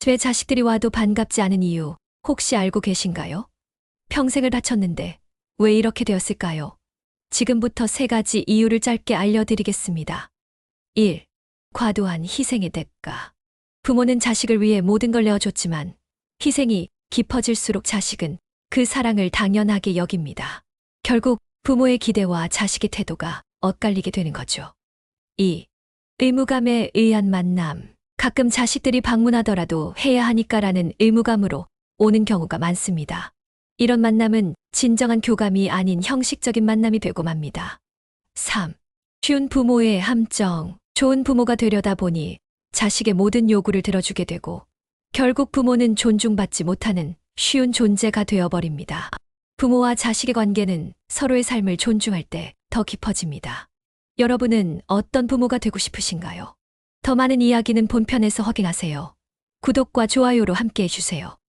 제 자식들이 와도 반갑지 않은 이유 혹시 알고 계신가요? 평생을 바쳤는데 왜 이렇게 되었을까요? 지금부터 세 가지 이유를 짧게 알려드리겠습니다. 1. 과도한 희생의 대가. 부모는 자식을 위해 모든 걸 내어줬지만 희생이 깊어질수록 자식은 그 사랑을 당연하게 여깁니다. 결국 부모의 기대와 자식의 태도가 엇갈리게 되는 거죠. 2. 의무감에 의한 만남. 가끔 자식들이 방문하더라도 해야 하니까라는 의무감으로 오는 경우가 많습니다. 이런 만남은 진정한 교감이 아닌 형식적인 만남이 되고 맙니다. 3. 쉬운 부모의 함정. 좋은 부모가 되려다 보니 자식의 모든 요구를 들어주게 되고 결국 부모는 존중받지 못하는 쉬운 존재가 되어버립니다. 부모와 자식의 관계는 서로의 삶을 존중할 때 더 깊어집니다. 여러분은 어떤 부모가 되고 싶으신가요? 더 많은 이야기는 본편에서 확인하세요. 구독과 좋아요로 함께 해 주세요.